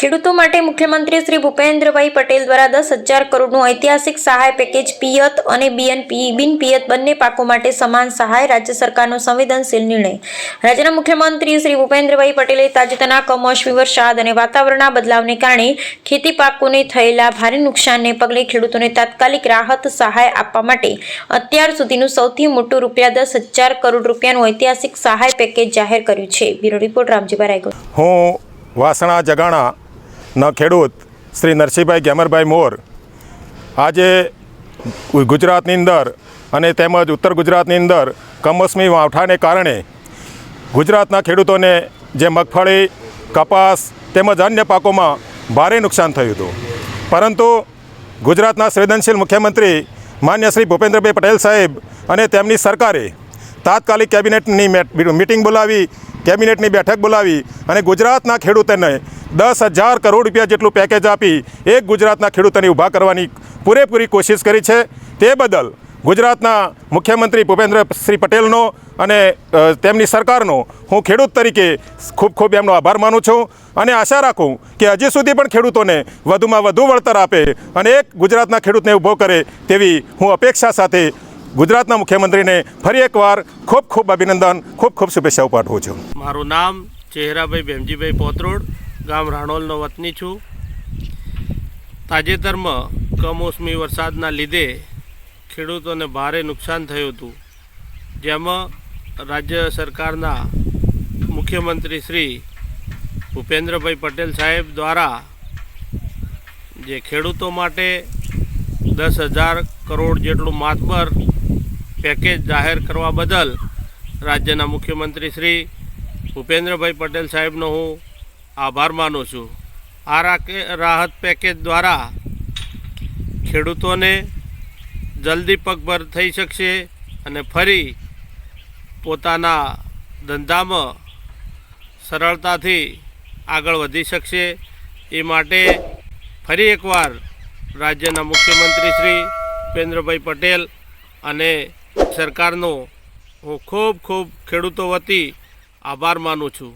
ખેડૂતો માટે મુખ્યમંત્રી શ્રી ભૂપેન્દ્રભાઈ પટેલ દ્વારા દસ હજાર કરોડનું ઐતિહાસિક સહાય પેકેજ પિયત અને બીએનપી બિન પિયત બંને પાકો માટે સમાન સહાય રાજ્ય સરકારનો સંવેદનશીલ નિર્ણય. રાજ્યના મુખ્યમંત્રી શ્રી ભૂપેન્દ્રભાઈ પટેલે તાજેતરના કમોસમી વરસાદ અને વાતાવરણના બદલાવને કારણે ખેતી પાકોને થયેલા ભારે નુકસાનને પગલે ખેડૂતોને તાત્કાલિક રાહત સહાય આપવા માટે અત્યાર સુધીનું સૌથી મોટું રૂપિયા દસ હજાર કરોડ રૂપિયાનું ઐતિહાસિક સહાય પેકેજ જાહેર કર્યું છે. Bureau report, Ramjibhai Raigor. હું વાસણા જગાણા ન ખેડૂત, શ્રી નરસિંહભાઈ ગેમરભાઈ મોર. આજે ગુજરાતની અંદર અને તેમજ ઉત્તર ગુજરાતની અંદર કમોસમી માવઠાને કારણે ગુજરાતના ખેડૂતોને જે મગફળી, કપાસ તેમજ અન્ય પાકોમાં ભારે નુકસાન થયું હતું. પરંતુ ગુજરાતના સંવેદનશીલ મુખ્યમંત્રી માન્ય શ્રી ભૂપેન્દ્રભાઈ પટેલ સાહેબ અને તેમની સરકારે તાત્કાલિક કેબિનેટની મેટ- મિટિંગ બોલાવી, કેબિનેટની બેઠક બોલાવી અને ગુજરાતના ખેડૂતોને દસ હજાર કરોડ રૂપિયા જેટલું પેકેજ આપી એક ગુજરાતના ખેડૂતોને ઊભા કરવાની પૂરેપૂરી કોશિશ કરી છે. તે બદલ ગુજરાતના મુખ્યમંત્રી ભૂપેન્દ્ર શ્રી પટેલનો અને તેમની સરકારનો હું ખેડૂત તરીકે ખૂબ ખૂબ એમનો આભાર માનું છું અને આશા રાખું કે હજી સુધી પણ ખેડૂતોને વધુમાં વધુ વળતર આપે અને એક ગુજરાતના ખેડૂતને ઊભો કરે તેવી હું અપેક્ષા સાથે ગુજરાતના મુખ્યમંત્રીને ફરી એકવાર ખૂબ ખૂબ અભિનંદન, ખૂબ ખૂબ શુભેચ્છાઓ પાઠવું છું. મારું નામ ચહેરાભાઈ ભેમજીભાઈ પોતરોડ, ગામ રાણોલનો વતની છું. તાજેતરમાં કમોસમી વરસાદના લીધે ખેડૂતોને ભારે નુકસાન થયું હતું. જેમાં રાજ્ય સરકારના મુખ્યમંત્રી શ્રી ભૂપેન્દ્રભાઈ પટેલ સાહેબ દ્વારા જે ખેડૂતો માટે દસ હજાર કરોડ જેટલું માતબર પેકેજ જાહેર કરવા બદલ રાજ્યના મુખ્યમંત્રી શ્રી ભૂપેન્દ્રભાઈ પટેલ સાહેબનો હું આભાર માનું છું. આ રાહત પેકેજ દ્વારા ખેડૂતોને જલ્દી પગભર થઈ શકશે અને ફરી પોતાના ધંધામાં સરળતાથી આગળ વધી શકશે. એ માટે ફરી એકવાર રાજ્યના મુખ્યમંત્રી શ્રી ભૂપેન્દ્રભાઈ પટેલ અને સરકારનો હું ખૂબ ખૂબ ખેડૂતો વતી આભાર માનું છું.